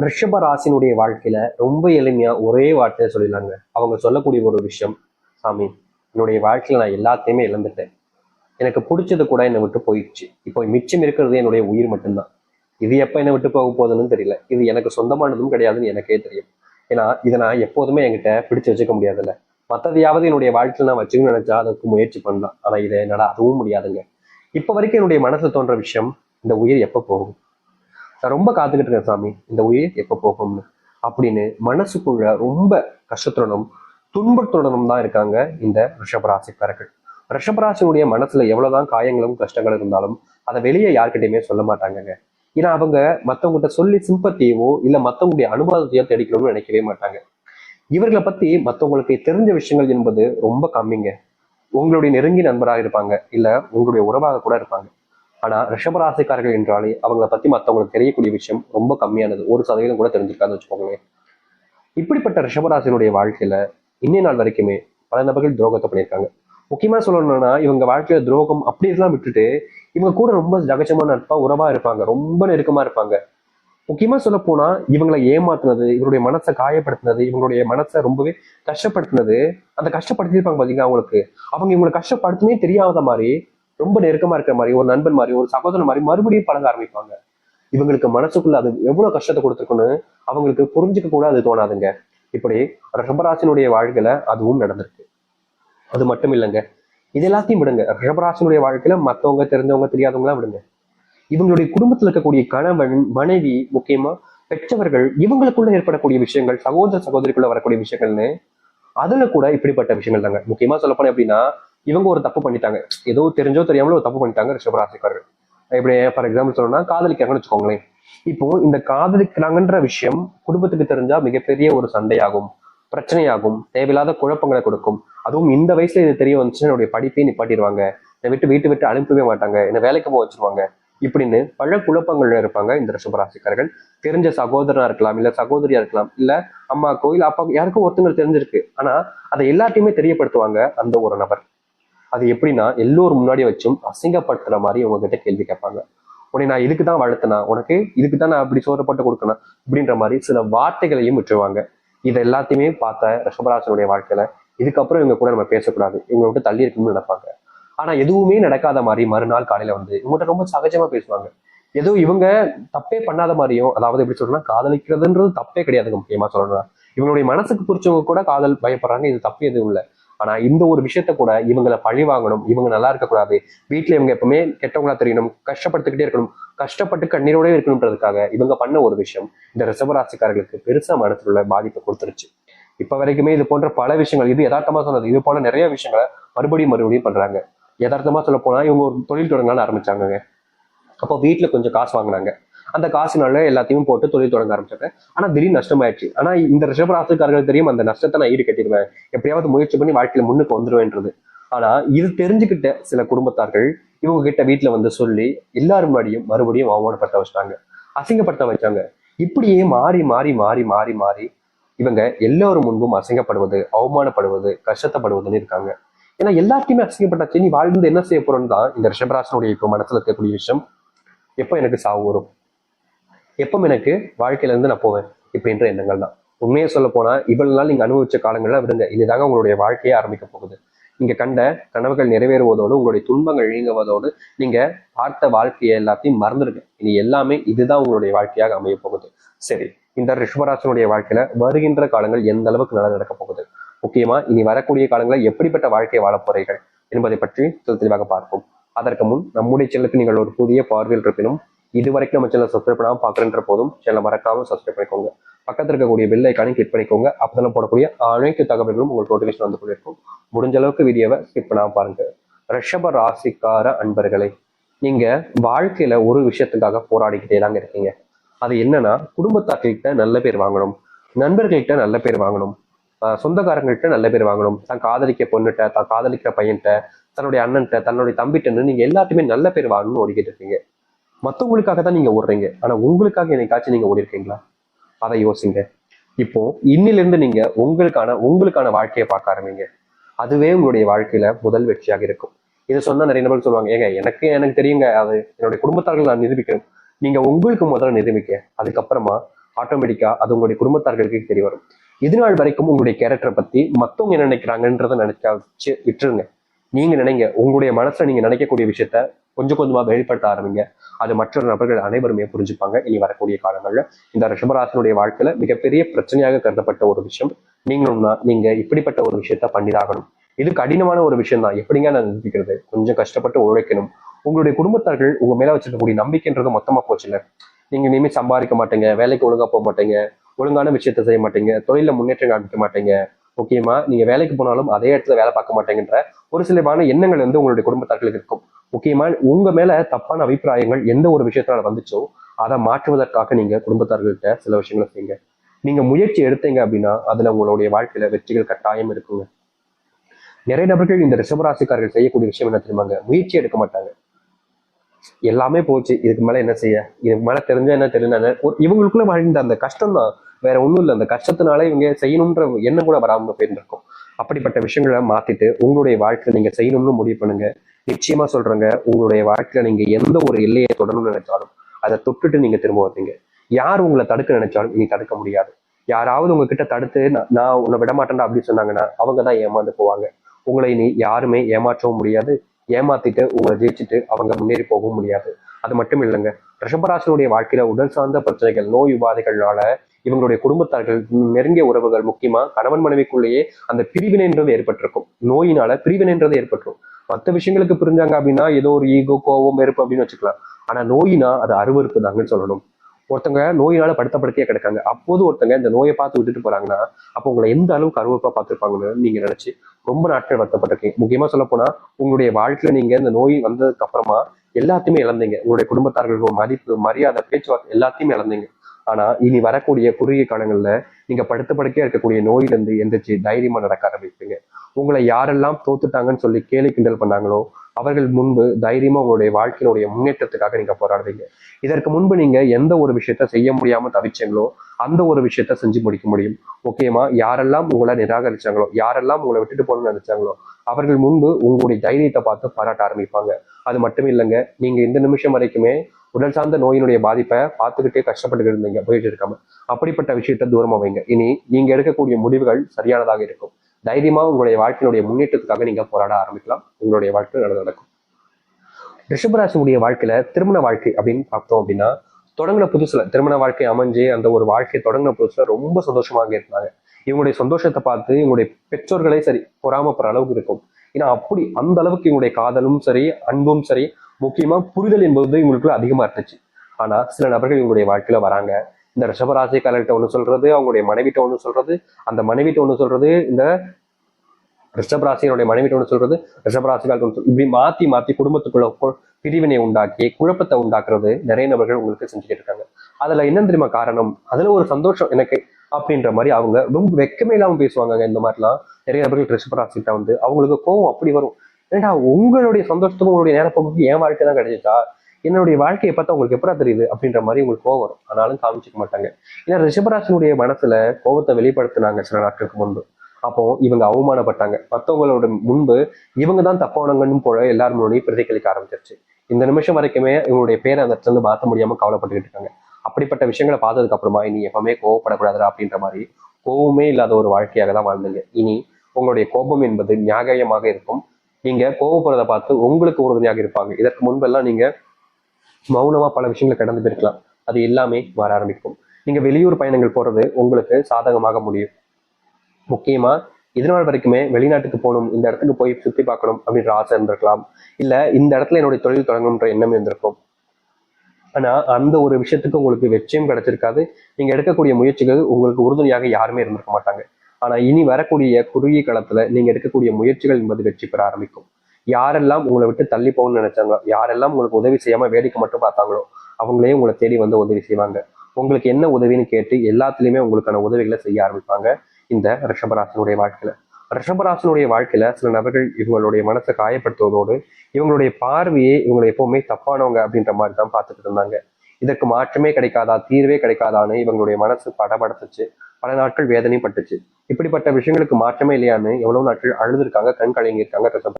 ரிஷப ராசினுடைய வாழ்க்கையில ரொம்ப எளிமையா ஒரே வார்த்தையை சொல்லிடலாங்க. அவங்க சொல்லக்கூடிய ஒரு விஷயம் சாமி என்னுடைய வாழ்க்கையில நான் எல்லாத்தையுமே இழந்துட்டேன். எனக்கு பிடிச்சது கூட என்னை விட்டு போயிடுச்சு. இப்போ மிச்சம் இருக்கிறது என்னுடைய உயிர் மட்டும்தான். இது எப்ப என்னை விட்டு போக போகுதுன்னு தெரியல. இது எனக்கு சொந்தமானதும் கிடையாதுன்னு எனக்கே தெரியும். ஏன்னா இதை நான் எப்போதுமே என்கிட்ட பிடிச்சு வச்சுக்க முடியாதுல்ல. மற்றதையாவது என்னுடைய வாழ்க்கையில நான் வச்சுக்கணும்னு நினைச்சா அதுக்கு முயற்சி பண்ணலாம். ஆனா இதை என்னால அதுவும் முடியாதுங்க. இப்ப வரைக்கும் என்னுடைய மனசுல தோன்ற விஷயம் இந்த உயிர் எப்ப போகும்? நான் ரொம்ப காத்துக்கிட்டு இருக்கேன் சாமி. இந்த உயிர் எப்போ போகும்னு. அப்படின்னு மனசுக்குள்ள ரொம்ப கஷ்டத்துடனும் துன்பத்துடனும் தான் இருக்காங்க இந்த ரிஷபராசிக்காரர்கள் ரிஷபராசினுடைய மனசுல எவ்வளவுதான் காயங்களும் கஷ்டங்களும் இருந்தாலும் அதை வெளியே யார்கிட்டயுமே சொல்ல மாட்டாங்கங்க. ஏன்னா அவங்க மத்தவங்ககிட்ட சொல்லி சிம்பத்தியவோ இல்ல மத்தவங்களுடைய அனுபவத்தையோ தெடிக்கணும்னு நினைக்கவே மாட்டாங்க. இவர்களை பத்தி மத்தவங்களுக்கு தெரிஞ்ச விஷயங்கள் என்பது ரொம்ப கம்மிங்க. உங்களுடைய நெருங்கிய நண்பராக இருப்பாங்க இல்ல உங்களுடைய உறவாக கூட இருப்பாங்க. ஆனால் ரிஷபராசிக்காரர்கள் என்றாலே அவங்கள பற்றி மற்றவங்களுக்கு தெரியக்கூடிய விஷயம் ரொம்ப கம்மியானது. ஒரு சதவீதம் கூட தெரிஞ்சிருக்காதுன்னு வச்சுக்கோங்களேன். இப்படிப்பட்ட ரிஷபராசினுடைய வாழ்க்கையில் இன்னைய நாள் வரைக்குமே பல நபர்கள் துரோகத்தை பண்ணியிருக்காங்க. முக்கியமாக சொல்லணும்னா இவங்க வாழ்க்கையில் துரோகம் அப்படி விட்டுட்டு இவங்க கூட ரொம்ப ஜகஜமா நட்பாக உறவாக இருப்பாங்க. ரொம்ப நெருக்கமாக இருப்பாங்க. முக்கியமா சொல்ல போனா இவங்களை ஏமாத்துனது இவருடைய மனசை காயப்படுத்தினது இவங்களுடைய மனசை ரொம்பவே கஷ்டப்படுத்தினது அந்த கஷ்டப்படுத்திருப்பாங்க பாத்தீங்கன்னா அவங்களுக்கு? அவங்க இவங்களை கஷ்டப்படுத்தினே தெரியாத மாதிரி ரொம்ப நெருக்கமா இருக்கிற மாதிரி ஒரு நண்பன் மாதிரி ஒரு சகோதரன் மாதிரி மறுபடியும் பழக ஆரம்பிப்பாங்க. இவங்களுக்கு மனசுக்குள்ள அது எவ்வளவு கஷ்டத்தை கொடுத்துருக்குன்னு அவங்களுக்கு புரிஞ்சுக்க கூட அது தோணாதுங்க. இப்படி ரிஷபராசினுடைய வாழ்க்கையில அதுவும் நடந்திருக்கு. அது மட்டும் இல்லைங்க. இது எல்லாத்தையும் விடுங்க. ரிஷபராசினுடைய வாழ்க்கையில மத்தவங்க தெரிஞ்சவங்க தெரியாதவங்களாம் விடுங்க. இவங்களுடைய குடும்பத்துல இருக்கக்கூடிய கணவன் மனைவி முக்கியமா பெற்றவர்கள் இவங்களுக்குள்ள ஏற்படக்கூடிய விஷயங்கள் சகோதர சகோதரிக்குள்ள வரக்கூடிய விஷயங்கள்னு அதுல கூட இப்படிப்பட்ட விஷயங்கள் தாங்க. முக்கியமா சொல்ல போனேன் அப்படின்னா இவங்க ஒரு தப்பு பண்ணிட்டாங்க. ஏதோ தெரிஞ்சோ தெரியாமலோ ஒரு தப்பு பண்ணிட்டாங்க ரிஷபராசிக்காரர்கள். இப்படி ஃபார் எக்ஸாம்பிள் சொல்லணும்னா காதலிக்கிறாங்கன்னு வச்சுக்கோங்களேன். இப்போ இந்த காதலிக்கிறாங்கன்ற விஷயம் குடும்பத்துக்கு தெரிஞ்சா மிகப்பெரிய ஒரு சண்டையாகும். பிரச்சனையாகும். தேவையில்லாத குழப்பங்களை கொடுக்கும். அதுவும் இந்த வயசுல இது தெரிய வந்துச்சுன்னா என்னுடைய படிப்பே நிப்பாட்டிடுவாங்க. என்னை விட்டு வீட்டு விட்டு அனுப்பவே மாட்டாங்க. என்னை வேலைக்கு போக வச்சிருவாங்க. இப்படின்னு பல குழப்பங்கள்ல இருப்பாங்க இந்த ரிஷபராசிக்காரர்கள். தெரிஞ்ச சகோதரனா இருக்கலாம் இல்ல சகோதரியா இருக்கலாம் இல்ல அம்மாக்கோ இல்ல அப்பா யாருக்கும் ஒருத்தங்க தெரிஞ்சிருக்கு. ஆனா அதை எல்லாத்தையுமே தெரியப்படுத்துவாங்க அந்த ஒரு நபர். அது எப்படின்னா எல்லோரும் முன்னாடி வச்சும் அசிங்கப்படுத்துற மாதிரி உங்ககிட்ட கேள்வி கேட்பாங்க. உன்னை நான் இதுக்கு தான் வளர்த்தனா? உனக்கு இதுக்கு தான் நான் அப்படி சோறப்பட்டு கொடுக்கணும்? அப்படின்ற மாதிரி சில வார்த்தைகளையும் விட்டுருவாங்க. இது எல்லாத்தையுமே பார்த்த ரிஷபராசனுடைய வாழ்க்கையில இதுக்கப்புறம் இவங்க கூட நம்ம பேசக்கூடாது. இவங்க விட்டு தள்ளி இருக்கணும்னு நினைப்பாங்க. ஆனா எதுவுமே நடக்காத மாதிரி மறுநாள் காலையில வந்து இவங்ககிட்ட ரொம்ப சகஜமா பேசுவாங்க. ஏதோ இவங்க தப்பே பண்ணாத மாதிரியும் அதாவது எப்படி சொல்லணும்னா காதலிக்கிறதுன்றது தப்பே கிடையாதுங்க முக்கியமா சொல்லணும்னா. இவங்களுடைய மனசுக்கு பிடிச்சவங்க கூட காதல் பயப்படுறாங்க இது தப்பு எதுவும் இல்லை. ஆனா இந்த ஒரு விஷயத்த கூட இவங்களை பழி வாங்கணும் இவங்க நல்லா இருக்கக்கூடாது. வீட்டுல இவங்க எப்பவுமே கெட்டவங்களா தெரியணும் கஷ்டப்படுத்திக்கிட்டே இருக்கணும் கஷ்டப்பட்டு கண்ணீரோடய இருக்கணுன்றதுக்காக இவங்க பண்ண ஒரு விஷயம் இந்த ரிசவராசிக்காரர்களுக்கு பெருசா மனசுல உள்ள பாதிப்பை கொடுத்துருச்சு. இப்ப வரைக்குமே இது போன்ற பல விஷயங்கள் இது யதார்த்தமா சொன்னது இது போல நிறைய விஷயங்களை மறுபடியும் மறுபடியும் பண்றாங்க. யதார்த்தமா சொல்ல போனா இவங்க ஒரு தொழில் தொடங்கலாம்னு ஆரம்பிச்சாங்க அப்போ வீட்டுல கொஞ்சம் காசு வாங்கினாங்க. அந்த காசுனால எல்லாத்தையும் போட்டு தொழில் தொடங்க ஆரம்பிச்சிட்டேன் ஆனா திடீர்னு நஷ்டமாயிடுச்சு. ஆனா இந்த ரிஷபராசிக்காரர்கள் தெரியும் அந்த நஷ்டத்தை நான் ஈடு கட்டிடுவேன். எப்படியாவது முயற்சி பண்ணி வாழ்க்கையில முன்னுக்கு வந்துருவேன்றது. ஆனா இது தெரிஞ்சுக்கிட்ட சில குடும்பத்தார்கள் இவங்க கிட்ட வீட்டுல வந்து சொல்லி எல்லாரும் முன்னாடியும் மறுபடியும் அவமானப்படுத்த வச்சிட்டாங்க அசிங்கப்படுத்த வச்சாங்க இப்படியே மாறி மாறி மாறி மாறி மாறி இவங்க எல்லோரும் முன்பும் அசிங்கப்படுவது அவமானப்படுவது கஷ்டப்படுவதுன்னு இருக்காங்க. ஏன்னா எல்லாத்தையுமே அசிங்கப்பட்டாச்சு. நீ வாழ்ந்து என்ன செய்ய போறோம்னு தான் இந்த ரிஷபராசனுடைய இப்போ மனசுல இருக்கக்கூடிய விஷயம். எப்போ எனக்கு சாவு வரும்? எப்போ எனக்கு வாழ்க்கையில இருந்து நான் போவேன். இப்படின்ற எண்ணங்கள் தான். உண்மையை சொல்ல போனா இவ்வளவு நாள் நீங்க அனுபவிச்ச காலங்கள்லாம் விடுங்க. இதுதாங்க உங்களுடைய வாழ்க்கையே ஆரம்பிக்க போகுது. நீங்கள் கண்ட கனவுகள் நிறைவேறுவதோடு உங்களுடைய துன்பங்கள் நீங்குவதோடு நீங்க பார்த்த வாழ்க்கையை எல்லாத்தையும் மறந்துடுங்க. இனி எல்லாமே இதுதான் உங்களுடைய வாழ்க்கையாக அமைய போகுது. சரி இந்த ரிஷ்வராசனுடைய வாழ்க்கையில வருகின்ற காலங்கள் எந்த அளவுக்கு நல்லா நடக்க போகுது? முக்கியமா இனி வரக்கூடிய காலங்களில் எப்படிப்பட்ட வாழ்க்கையை வாழப் போறீர்கள் என்பதை பற்றி தெளிவாக பார்ப்போம். அதற்கு முன் நம்முடைய சேனலுக்கு நீங்கள் ஒரு புதிய பார்வையில் இருப்பினும் இது வரைக்கும் நம்ம சேனல் சப்ஸ்கிரைப் பண்ணாமல் பார்க்குறன்ற போதும் சேனலை மறக்காமல் சப்ஸ்கிரைப் பண்ணிக்கோங்க. பக்கத்தில் இருக்கக்கூடிய பெல் ஐக்கானையும் கிளிக் பண்ணிக்கோங்க. அப்போதான் போடக்கூடிய அனைத்து தகவல்களும் உங்களுக்கு நோட்டிஃபிகேஷன் வந்து கொண்டிருக்கும். முடிஞ்ச அளவுக்கு வீடியோவை ஸ்கிப் பண்ணாம பாருங்க. ரிஷப ராசிக்கார அன்பர்களே நீங்க வாழ்க்கையில ஒரு விஷயத்துக்காக போராடிக்கிட்டே தாங்க இருக்கீங்க. அது என்னன்னா குடும்பத்தார்கிட்ட நல்ல பேர் வாங்கணும். நண்பர்கள்கிட்ட நல்ல பேர் வாங்கணும். ஆஹ் சொந்தக்காரங்கள்ட்ட நல்ல பேர் வாங்கணும். தான் காதலிக்க பொண்ணுகிட்ட தான் காதலிக்கிற பையன்கிட்ட தன்னுடைய அண்ணன்கிட்ட தன்னுடைய தம்பிட்டன்னு நீங்க எல்லாத்தையுமே நல்ல பேர் வாங்கணும்னு ஓடிக்கிட்டு இருக்கீங்க. மத்தவங்களுக்காக தான் நீங்க ஓடுறீங்க. ஆனா உங்களுக்காக என்னைக்காச்சும் நீங்க ஓடிருக்கீங்களா? அதை யோசிங்க. இப்போ இன்னிலிருந்து நீங்க உங்களுக்கான உங்களுக்கான வாழ்க்கையை பார்க்க ஆரம்பிங்க. அதுவே உங்களுடைய வாழ்க்கையில முதல் வெற்றியாக இருக்கும். இதை சொன்னா நிறைய நபர்கள் சொல்லுவாங்க ஏங்க எனக்கு எனக்கு தெரியுங்க அது என்னுடைய குடும்பத்தார்கள் நான் நிரூபிக்கணும் நீங்க உங்களுக்கு முதல்ல நிரூபிக்க அதுக்கப்புறமா ஆட்டோமேட்டிக்கா அது உங்களுடைய குடும்பத்தார்களுக்கு தெரிய வரும். இது நாள் வரைக்கும் உங்களுடைய கேரக்டரை பத்தி மத்தவங்க என்ன நினைக்கிறாங்கன்றத நினைச்சா வச்சு விட்டுருங்க. நீங்க நினைங்க உங்களுடைய மனசுல நீங்க நினைக்கக்கூடிய விஷயத்த கொஞ்சம் கொஞ்சமா வெளிப்படுத்த ஆரம்பிங்க. அது மற்ற நபர்கள் அனைவருமே புரிஞ்சுப்பாங்க. இனி வரக்கூடிய காலங்கள்ல இந்த ரிஷபராசனுடைய வாழ்க்கையில மிகப்பெரிய பிரச்சனையாக கருதப்பட்ட ஒரு விஷயம் நீங்களும்னா நீங்க இப்படிப்பட்ட ஒரு விஷயத்த பண்ணிதாகணும். இது கடினமான ஒரு விஷயம் தான் எப்படிங்க நான் நிரூபிக்கிறது? கொஞ்சம் கஷ்டப்பட்டு உழைக்கணும். உங்களுடைய குடும்பத்தார்கள் உங்க மேல வச்சிருக்கக்கூடிய நம்பிக்கைன்றது மொத்தமா போச்சுல நீங்க இனிமே சம்பாதிக்க மாட்டீங்க வேலைக்கு ஒழுங்கா போக மாட்டீங்க ஒழுங்கான விஷயத்த செய்ய மாட்டீங்க தொழில முன்னேற்றம் காமிக்க மாட்டீங்க. முக்கியமா நீங்க வேலைக்கு போனாலும் அதே இடத்துல வேலை பார்க்க மாட்டேங்கிற ஒரு சிலமான எண்ணங்கள் வந்து உங்களுடைய குடும்பத்தார்களுக்கு இருக்கும். முக்கியமா உங்க மேல தப்பான அபிப்பிராயங்கள் எந்த ஒரு விஷயத்தினால வந்துச்சோ அதை மாற்றுவதற்காக நீங்க குடும்பத்தார்கள்கிட்ட சில விஷயங்களை செய்யுங்க. நீங்க முயற்சி எடுத்தீங்க அப்படின்னா அதுல உங்களுடைய வாழ்க்கையில வெற்றிகள் கட்டாயம் இருக்குங்க. நிறைய நபர்கள் இந்த ரிஷபராசிக்காரர்கள் செய்யக்கூடிய விஷயம் என்ன தெரியுமாங்க? முயற்சி எடுக்க மாட்டாங்க. எல்லாமே போச்சு இதுக்கு மேல என்ன செய்ய? இதுக்கு மேல தெரிஞ்சா என்ன தெரியல இவங்களுக்குள்ள வாழ்ந்த அந்த கஷ்டம் தான் வேற ஒண்ணும் இல்லை அந்த கஷ்டத்தினால இவங்க செய்யணும்ன்ற எண்ணம் கூட வராம போயிருந்திருக்கும். அப்படிப்பட்ட விஷயங்களை மாத்திட்டு உங்களுடைய வாழ்க்கையில நீங்க செய்யணும்னு முடிவு பண்ணுங்க. நிச்சயமா சொல்றேங்க உங்களுடைய வாழ்க்கையில நீங்க எந்த ஒரு எல்லையை தொடரணும்னு நினைச்சாலும் அதை தொட்டுட்டு நீங்க திரும்ப வந்தீங்க யார் உங்களை தடுக்க நினைச்சாலும் இனி தடுக்க முடியாது. யாராவது உங்ககிட்ட தடுத்து நான் நான் உன்னை விட மாட்டேன்டா அப்படின்னு சொன்னாங்கன்னா அவங்க தான் ஏமாந்து போவாங்க. உங்களை இனி யாருமே ஏமாற்றவும் முடியாது. ஏமாத்திட்டு உங்களை ஜெயிச்சுட்டு அவங்க முன்னேறி போகவும் முடியாது. அது மட்டும் இல்லைங்க ரிஷபராசனுடைய வாழ்க்கையில உடல் சார்ந்த பிரச்சனைகள் நோய் உபாதைகள்னால இவங்களுடைய குடும்பத்தார்கள் நெருங்கிய உறவுகள் முக்கியமா கணவன் மனைவிக்குள்ளேயே அந்த பிரிவினைன்றது ஏற்பட்டிருக்கும். நோயினால பிரிவினைன்றது ஏற்பட்டுரும். மற்ற விஷயங்களுக்கு பிரிஞ்சாங்க அப்படின்னா ஏதோ ஒரு ஈகோ கோவம் வெறுப்பு அப்படின்னு வச்சுக்கலாம். ஆனா நோயினா அது அருவருப்பு தாங்கன்னு சொல்லணும். ஒருத்தங்க நோயினால படுத்தப்படுத்தியே கிடக்காங்க. அப்போது ஒருத்தங்க இந்த நோயை பார்த்து விட்டுட்டு போறாங்கன்னா அப்போ உங்களை எந்த அளவுக்கு அருவருப்பா பார்த்துருப்பாங்கன்னு நீங்க நினைச்சு ரொம்ப நாட்கள் வருத்தப்பட்டிருக்கீங்க. முக்கியமா சொல்ல போனா உங்களுடைய வாழ்க்கையில நீங்க இந்த நோய் வந்ததுக்கு அப்புறமா எல்லாத்தையுமே இழந்தீங்க. உங்களுடைய குடும்பத்தார்களுக்கு மதிப்பு மரியாதை பேச்சுவார்த்தை எல்லாத்தையுமே இழந்தீங்க. ஆனா இனி வரக்கூடிய குறுகிய காலங்கள்ல நீங்க படுத்த படுக்கையா இருக்கக்கூடிய நோயிலிருந்து எந்திரிச்சு தைரியமா நடக்க ஆரம்பிப்பீங்க. உங்களை யாரெல்லாம் தோத்துட்டாங்கன்னு சொல்லி கேலி கிண்டல் பண்ணாங்களோ அவர்கள் முன்பு தைரியமா உங்களுடைய வாழ்க்கையினுடைய முன்னேற்றத்துக்காக நீங்க போராடுவீங்க இதற்கு முன்பு நீங்க எந்த ஒரு விஷயத்த செய்ய முடியாம தவிச்சீங்களோ அந்த ஒரு விஷயத்த செஞ்சு முடிக்க முடியும். முக்கியமா யாரெல்லாம் உங்களை நிராகரிச்சாங்களோ யாரெல்லாம் உங்களை விட்டுட்டு போகணும்னு நினைச்சாங்களோ அவர்கள் முன்பு உங்களுடைய தைரியத்தை பார்த்து பாராட்ட ஆரம்பிப்பாங்க. அது மட்டும் இல்லைங்க நீங்க இந்த நிமிஷம் வரைக்குமே உடல் சார்ந்த நோயினுடைய பாதிப்பை பார்த்துக்கிட்டே கஷ்டப்பட்டு இருந்தீங்க போயிட்டு இருக்காம. அப்படிப்பட்ட விஷயத்த தூரமா வைங்க இனி நீங்க எடுக்கக்கூடிய முடிவுகள் சரியானதாக இருக்கும். தைரியமா உங்களுடைய வாழ்க்கையினுடைய முன்னேற்றத்துக்காக நீங்க போராட ஆரம்பிக்கலாம். உங்களுடைய வாழ்க்கை நல்லது நடக்கும். ரிஷபராசினுடைய வாழ்க்கையில திருமண வாழ்க்கை அப்படின்னு பார்த்தோம் அப்படின்னா தொடங்கின புதுசுல திருமண வாழ்க்கை அமைஞ்சு அந்த ஒரு வாழ்க்கையை தொடங்கின புதுசுல ரொம்ப சந்தோஷமாக இருந்தாங்க. இவங்களுடைய சந்தோஷத்தை பார்த்து இவங்களுடைய பெற்றோர்களே சரி பொறாமப்படுற அளவுக்கு இருக்கும். ஏன்னா அப்படி அந்த அளவுக்கு இவங்களுடைய காதலும் சரி அன்பும் சரி முக்கியமா புரிதல் என்பது இவங்களுக்குள்ள அதிகமா இருந்துச்சு. ஆனா சில நபர்கள் இவங்களுடைய வாழ்க்கையில வராங்க. இந்த ரிஷபராசிக்காரர்கிட்ட ஒண்ணு சொல்றது அவங்களுடைய மனைவிட்ட ஒண்ணு சொல்றது அந்த மனைவிட்ட ஒண்ணு சொல்றது இந்த ரிஷபராசியினுடைய மனைவிட்ட ஒண்ணு சொல்றது ரிஷபராசிக்காரர்கள் ஒன்று இப்படி மாத்தி மாத்தி குடும்பத்துக்குள்ள பிரிவினை உண்டாக்கி குழப்பத்தை உண்டாக்குறது நிறைய நபர்கள் உங்களுக்கு செஞ்சுக்கிட்டு இருக்காங்க. அதுல என்ன தெரியுமா காரணம்? அதுல ஒரு சந்தோஷம் எனக்கு அப்படின்ற மாதிரி அவங்க ரொம்ப வெக்கமே இல்லாம பேசுவாங்க இந்த மாதிரிலாம் நிறைய நபர்கள் ரிஷபராசிக்கிட்ட வந்து அவங்களுக்கு கோவம் அப்படி வரும். ஏன்டா உங்களுடைய சந்தோஷத்துக்கும் உங்களுடைய நேரப்போக்கு என் வாழ்க்கை தான் கிடைச்சிச்சா? என்னுடைய வாழ்க்கையை பார்த்தா உங்களுக்கு எப்படா தெரியுது? அப்படின்ற மாதிரி உங்களுக்கு கோவம் வரும். ஆனாலும் காமிச்சிக்க மாட்டாங்க. ஏன்னா ரிஷபராசனுடைய மனசுல கோபத்தை வெளிப்படுத்தினாங்க சில நாட்களுக்கு முன்பு. அப்போ இவங்க அவமானப்பட்டாங்க. மற்றவங்களோட முன்பு இவங்க தான் தப்பானவங்கன்னு போல எல்லாரும் முன்னாடியும் பிரதிபலிக்க ஆரம்பிச்சிருச்சு. இந்த நிமிஷம் வரைக்குமே இவங்களுடைய பேரை அந்த இடத்துல இருந்து மாற்ற முடியாம கவலைப்பட்டுக்கிட்டு இருக்காங்க. அப்படிப்பட்ட விஷயங்களை பார்த்ததுக்கு அப்புறமா இனி எப்பவுமே கோவப்படக்கூடாதுடா அப்படின்ற மாதிரி கோவமே இல்லாத ஒரு வாழ்க்கையாக தான் வாழ்ந்தீங்க. இனி உங்களுடைய கோபம் என்பது நியாயமாக இருக்கும். நீங்க கோவப்படுறதை பார்த்து உங்களுக்கு உறுதுணையாக இருப்பாங்க. இதற்கு முன்பெல்லாம் நீங்க மௌனமா பல விஷயங்களை கடந்து போயிருக்கலாம். அது எல்லாமே மாற ஆரம்பிக்கும். நீங்க வெளியூர் பயணங்கள் போறது உங்களுக்கு சாதகமாக முடியும். முக்கியமா இதனால் வரைக்குமே வெளிநாட்டுக்கு போகணும் இந்த இடத்துக்கு போய் சுத்தி பார்க்கணும் அப்படின்ற ஆசை இருந்திருக்கலாம். இல்ல இந்த இடத்துல என்னுடைய தொழில் தொடங்கணுன்ற எண்ணம் இருந்திருக்கும். ஆனா அந்த ஒரு விஷயத்துக்கு உங்களுக்கு வெற்றியும் கிடைச்சிருக்காது. நீங்க எடுக்கக்கூடிய முயற்சிகள் உங்களுக்கு உறுதுணையாக யாருமே இருந்திருக்க மாட்டாங்க. ஆனா இனி வரக்கூடிய குறுகிய காலத்துல நீங்க எடுக்கக்கூடிய முயற்சிகள் என்பது வெற்றி பெற ஆரம்பிக்கும். யாரெல்லாம் உங்களை விட்டு தள்ளி போகணும்னு நினைச்சாங்களோ யாரெல்லாம் உங்களுக்கு உதவி செய்யாம வேடிக்கை மட்டும் பார்த்தாங்களோ அவங்களே உங்களை தேடி வந்து உதவி செய்வாங்க. உங்களுக்கு என்ன உதவின்னு கேட்டு எல்லாத்துலயுமே உங்களுக்கான உதவிகளை செய்ய ஆரம்பிப்பாங்க இந்த ரிஷபராசனுடைய வாழ்க்கையில. ரிஷபராசனுடைய வாழ்க்கையில சில நபர்கள் இவங்களுடைய மனசை காயப்படுத்துவதோடு இவங்களுடைய பார்வையே இவங்களை எப்பவுமே தப்பானவங்க அப்படின்ற மாதிரி தான் பார்த்துட்டு இருந்தாங்க. இதற்கு மாற்றமே கிடைக்காதா தீர்வே கிடைக்காதான்னு இவங்களுடைய மனசு படபடுத்துச்சு. பல நாட்கள் வேதனையும் பட்டுச்சு இப்படிப்பட்ட விஷயங்களுக்கு மாற்றமே இல்லையான்னு எவ்வளவு நாட்கள் அழுதுருக்காங்க கண் கலங்கியிருக்காங்க